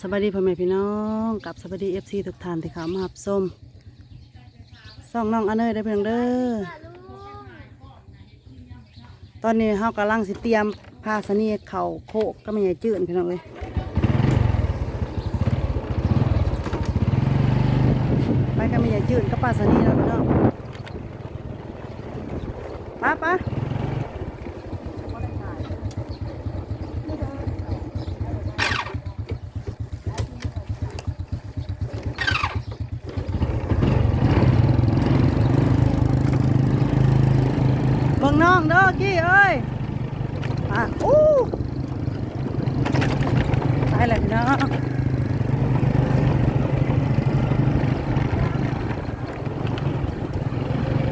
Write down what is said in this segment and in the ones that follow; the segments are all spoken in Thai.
สวัสดีพ่อแม่พี่น้องกับสวัสดีเอฟซีทุกท่านที่เขามาหับส้มซ่องน้องอเนยได้เพียงเด้อตอนนี้เฮากำลังสิเตรียมพาสนีเข่าโคกก็ไม่ใหญ่จืดพี่น้องเลยไปก็ไม่ใหญ่จืดก็ปลาสนีแล้วพี่น้องป้าป้า เบิ่ง น้องเด้อกี้เอ้ยอะอู้ตายแล้วพี่น้อง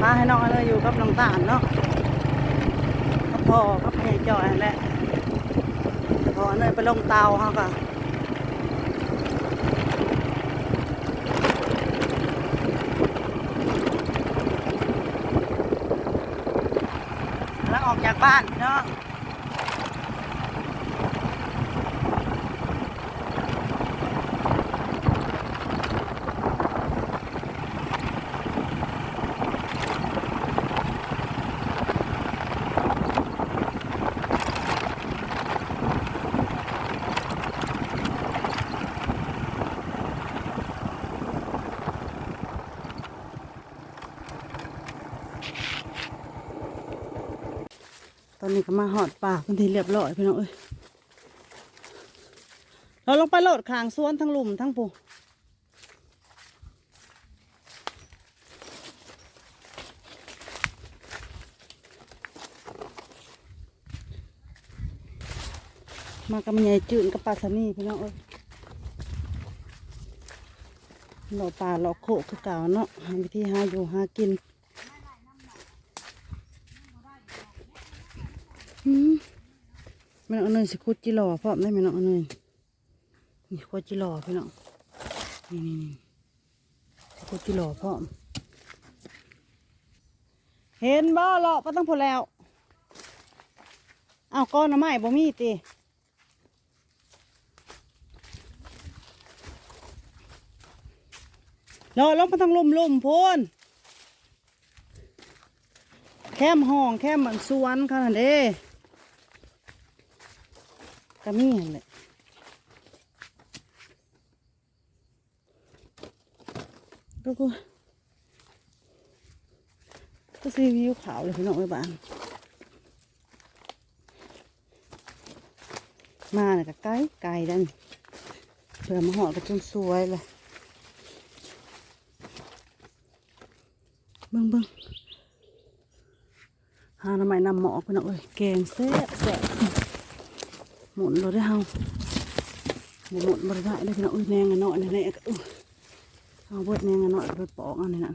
มาให้น้องเลยอยู่กับน้องตาลเนาะพ่อกับแม่จอยแหละพอเนยไปลงเตาเขาก็แล้วออกจาก บ้านพี่น้อง ตอนนี้ก็มาหอดปาพื้นที่เรียบร้อยพี่น้องเอ้ยเราลงไปโหลดขางสวนทั้งหลุมทั้งปูมากับมันใหญ่จืดกับปลาสนีพี่น้องเอ้ยหล่อปลาหล่อโคกคือเก่าเนาะหาวิธีหาอยู่หากิน อืมแม่น้องอนเนยสิคุดจิหล่อพร้อมได้แม่น้องอเนยนี่คุดจิหล่อพี่น้องนี่นี่นี่สิคุดจิหล่อพร้อมเห็นบ่หล่อก็ต้องพอแล้วเอาก้อนหน้ำไม้บ่มีติหล่อลงไปทางลุ่มลุ่มพูนแคมห้องแคมมันสวนขนาดเด้ ก็มีหั่นแหละก็กูก็ซีวิวขาวเลยพี่น้องไว้บ้านมาเนี่ยก็ไกลไกลดันเพื่อมาหอดก็จนสวยเลยเบิ่งเบิ่งหาหน้ำไม้นำหมอกไปหน่อยเอ้ยแกงแซ่บแซ่บ หมุนเราได้เฮาหมุนบริได้เลยพี่น้องเอ้ยแนงอันเนาะนี่นี่อุ้ยเอาเบิดแนงอันเนาะไปปอกอันนี้นั่น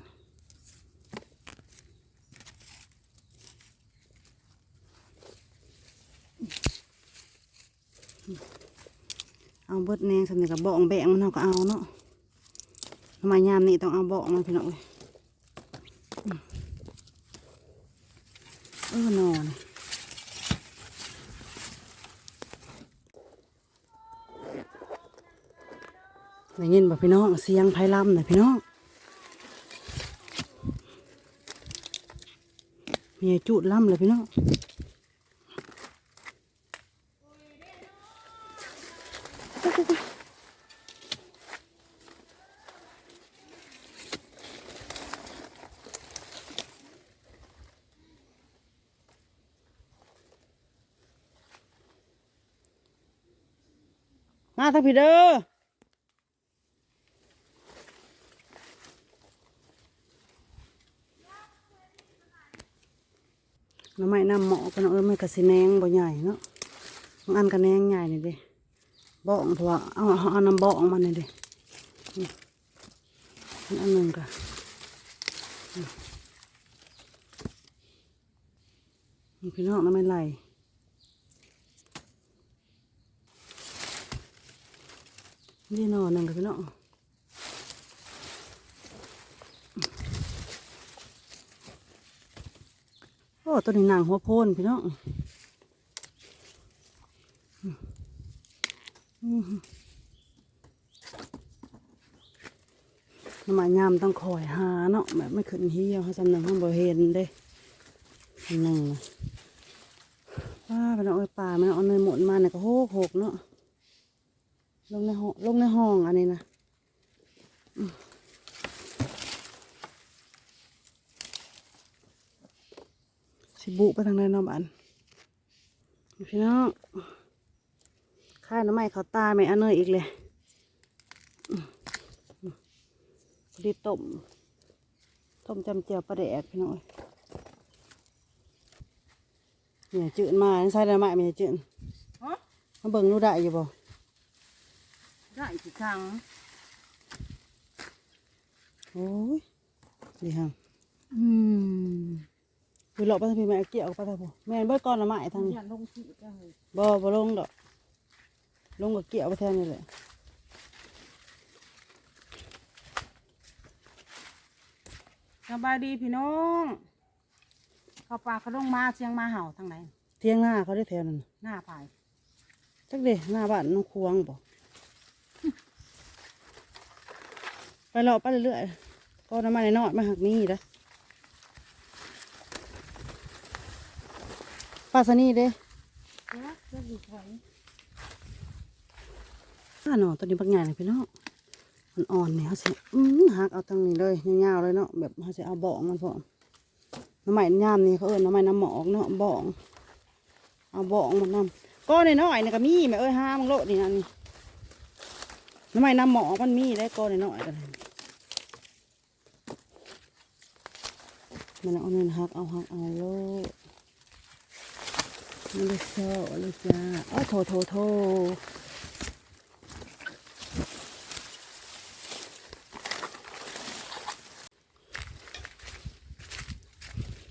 เอาเบิดแนงสำเนียกับบอกแบงมันเราก็เอาเนาะทำไมยามนี้ต้องเอาบอกมันพี่น้องเอ้ยเออนอน ได้ยินบ่พี่น้องเสียงไพลำนะพี่น้องมีไอ้จุดล่ำเลยพี่น้องมาทางพี่เด้อ น้ำไม้น้ำหมอกันเออไม่กระสิแนงบ่ใหญ่เนาะบางอันกระแนงใหญ่นี่ด้บ่องเพราะว่าเอาเอาน้ำบ่องมันนี่ด้นี่อันหนึ่งก็นี่พี่น้องน้ำไม่ไหลนี่นอนนั่งกับพี่น้อง ตัวนี้นางหัวโพนพี่น้องมายามต้องคอยหาเนาะแบบไม่ขึ้นเฮียวเขาจำหนึ่งเขาบ่เห็นเด้หนึ่งว่าไป็นอาไอ้ป่ามันเอาเนยหมดมาเนี่ยก็โหกหกเนาะลงในห้องลงในห้องอันนี้นะ สิบุไปทางใดเนาะบ้านพี่น้องข้าน้ำไม้เขาตาไม่อันเนยอีกเลยรีบต้มต้มจำเจียวปลาแดกพี่น้อยเนี่ยจืดมาใส่ได้ไหมมันจะจืดฮะมาเบิ่งดูได้อยู่บ่ได้กี่ครั้งโอ้ยดีฮะอืม ดูหลอกไปทางพี่แม่เกี่ยวไปทางผมแม่นเบิดก้อนละไม้ทางนี้อย่าลงที่ก็เลยบ่บ่ลงดอก ลงกับเกี่ยวไปแทนนี่แหละสบายดีพี่น้องเขาปลาเขาลงมาเชียงมาเห่าทางไหนเที่ยงหน้าเขาได้แทนนั่นน่ะหน้าผายจักเด้หน้าบ้านน้องควงบ่ไปเลาะไปเรื่อยๆก็น้ำมันน้อยๆมาหักมีเด้ ปลาสนีเด้เจ้าเจ้าอยู่ไผอ่าเนตัวนี้บางอย่างเลยพี่น้องมันอ่อนเนี่ยเขาสิอืมหักเอาตรงนี้เลยยาวๆเลยเนาะแบบเขาสิเอาเบองมันพอน้ำใหม่ยามนี่เขาเอิ้นน้ำใหม่น้ำหมอกเนาะเบองเอาเบองมันนำก้อนน้อยๆนี่ก็มีแม่เอ้ยห้ามังโลดนี่นั่นนี่น้ำใหม่น้ำหมอกมันมีได้ก้อนน้อยๆกันมันเอาเงินหักเอาหักเอาโล ดมันเลยโซ่เลยจ้าอ้อโถโถโถ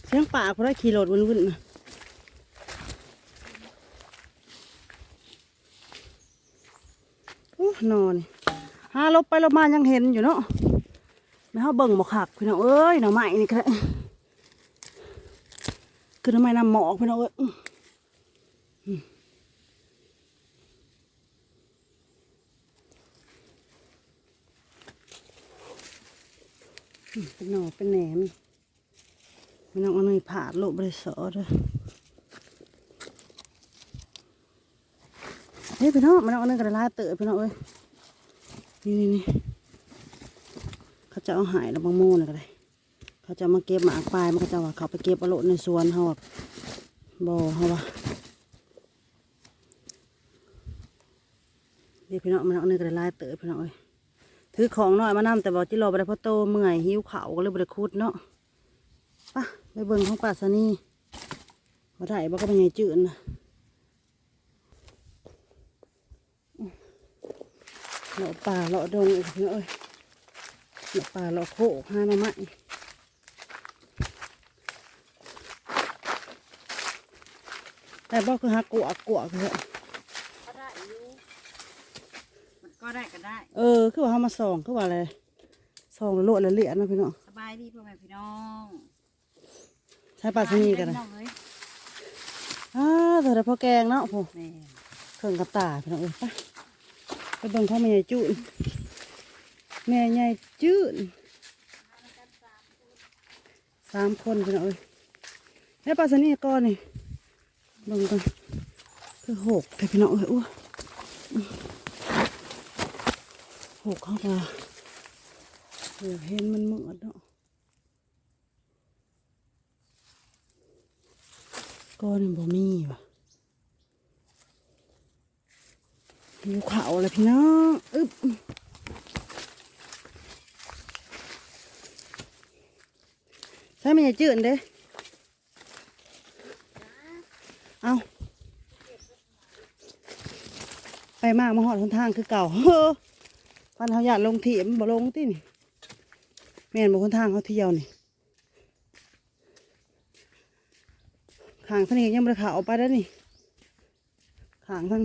เสียงป่าเพราะขี่รถวุ่นๆนะโอ้นอนหาลบไปลบมายังเห็นอยู่เนาะไม่เขาเบิ่งบอกขักพี่น้องเอ้ยหน่อไม้นี่ก็ได้คือทำไมนำหมอกพี่น้องเอ้ยอื้ออืมอืม เป็นหน่อเป็นแหนมไม่ต้องเอาหน่อยผ่าโลบริสอด้วยเฮ้ยพี่น้องมันต้องเอาหน่อยกระลาเตอพี่น้องเอ้ยนี่นี่นี่เขาจะเอาหายแล้วบางโม่นะได้เขาจะมาเก็บหมากปลายมันก็จะว่าเขาไปเก็บเอาโลในสวนเขาแบบบ่เขาว่าเดี๋ยวพี่น้องมันเอาหน่อกระลาเตอพี่น้องเอ้ย ถือของหน้อยมานำแต่บอกจิโร่บริพอโตเมื่อยหิวเขาก็เลยบริคุดเนาะปะไปเบิ่งของป่าสนีมาถ่ายบ่ก็เป็นไงจืดนะเลาะป่าเลาะดงอีกเนาะเอ้ยเลาะป่าเลาะโคกหาหน่อไม้แต่บ่คือหากวกกวกเลย ก็ได้อยู่มัน ก็ได้ก็ได้ เออ คือว่าเขามาส่องคือว่าอะไรส่องแล้วโลดแล้วเลียนะพี่น้องสบายดีพ่อแม่พี่น้องใช้ป่าสนีกันเลนะยน้องเอ้ยอ้าเธอได้พอแกงเนาะผู้แม่เครื่องกับตาพี่น้องเอ้ยไปไปเบิ่งเขาแม่ใหญ่จุนแม่ใหญ่จืดสามคนพี่น้องเอ้ยให้ปลาสนี่ก้อนนี่เบิ่งกันคือหกแต่พี่น้องเอ้ยอ้ว หกเข้ามาเดี๋ยวเห็นมันเหมือดเนาะก้อนบ่มีว่ะหิวข้าวเลยพี่น้องอึบใช่ไหมอย่าจืดเด้เอาไปมากมาหอดหนทางคือเก่าเฮ้อ พันเขาอยากลงถีมบ่ลงตินี่แม่นบ่คนทางเขาเที่ยวนี่ขางทางนี้ยังไม่ได้ขาออกไปได้วนี่ขางทาง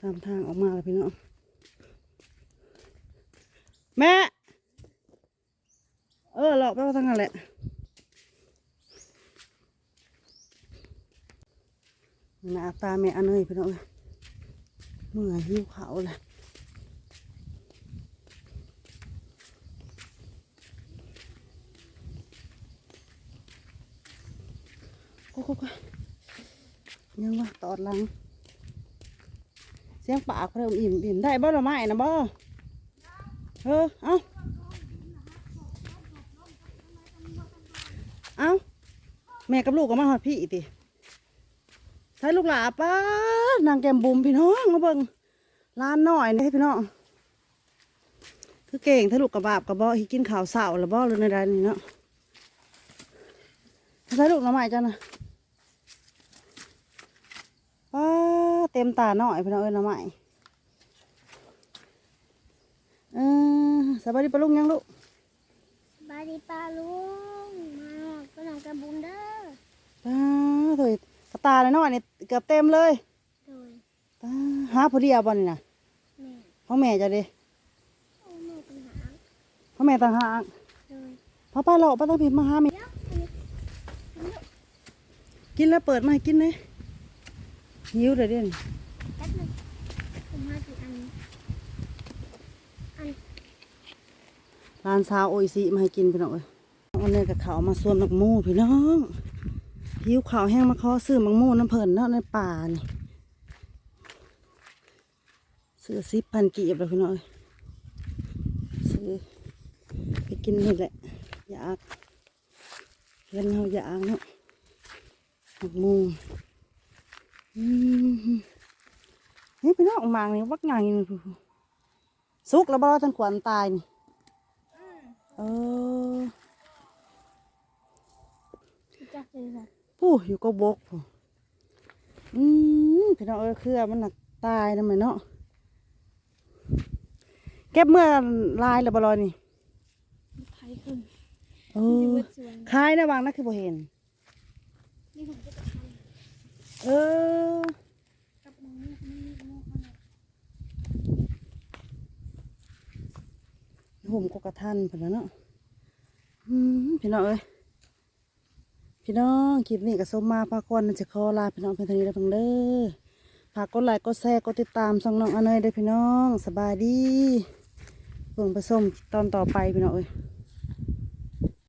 ตามทางออกมาเลยพี่น้องแม่ เออหลอกไปว่าทางนั้นแหละ นี่นะตาแม่อันเนยพี่น้องเอ้ยเมื่อยหิวเขาวละโอ้โหยังว่าตอดหลัง เสียงปากเริ่มอิ่มอิ่มได้บ่ละไม้นะบ่เออเอาเอาแม่กับลูกก็มาหอดพี่ติ ใช้ลูกหลาป้านางแกมบุมพี่น้องมาเบิ่งร้านน้อยนี่ให้พี่น้องคือเก่งถ้าลูกกระบาบกระบอกให้กินข้าวเสาแล้วบ่เลยในร้านนี้เนาะใช้ลูกละไม้จ้ะนะว้าเต็มตาหน่อยพี่น้องเอ้ยหน้ำใหม่เออสบายดีปะลุงยังลูกบายดีปลาลุงมาก็นองกระบุมเด้อป้าถอย กระตาหน่อยนี่เกือบเต็มเลยโดยป้าหาพอดีเอาบอลนี่นะแม่พ่อแม่จะเด้โอ้แม่ปัญหาพ่อแม่ต่างหากโดยพ่อป้าเราป้าต้องพิมพ์มาหาแม่เดี๋ยวอันนี้กินแล้วเปิดมาให้กินเลยหิวเลยเดี๋ยวนี้แป๊บหนึงผมมาถึงอันอันร้านซาวโออิซิมาให้กินพี่น้องเอ้ยวันนี้กับเขาวมาส่วนหมักหมูพี่น้อง หิวข่าวแห้งมาขอซื้อหมักหมูน้ำเพิ่นเนาะในป่านี่ซื้อสิบพันกีบเลยพี่น้องเอ้ยซื้อไปกินนี่แหละอยากเห็นเขาอยากเนาะหมักหมูอืมนี่พี่น้องหมางนี่วักใหญ่นี่พี่สุกแล้วบ่ทันขวัญตายนี่เออจักเลยค่ะผู้ อยู่ก็บกผู้อืมพี่น้องเอ้ยเครือมันหนักตายนะแม่เนาะเก็บเมื่อลายแล้วบลอยนี่ไทยขึ้นเอจะอเวิร์ดสวนคายนะวางนะคือบ่เห็นนี่ผมจะกระทเออำกับมึงนี่มันมีงูขนาดห่มก็กระทันเพิ่นนะเนาะอืมพี่น้องเอ้ย พี่น้องคลิปนี้ก็สมมาพากวนจะขอลาพี่น้องเพียงเท่านี้แล้วเพิ่งเด้อฝากกดไลค์กดแชร์กดติดตามช่องน้องอเนยด้อพี่น้องสบายดีเพิ่งผสมตอนต่อไปพี่น้องเอ้ย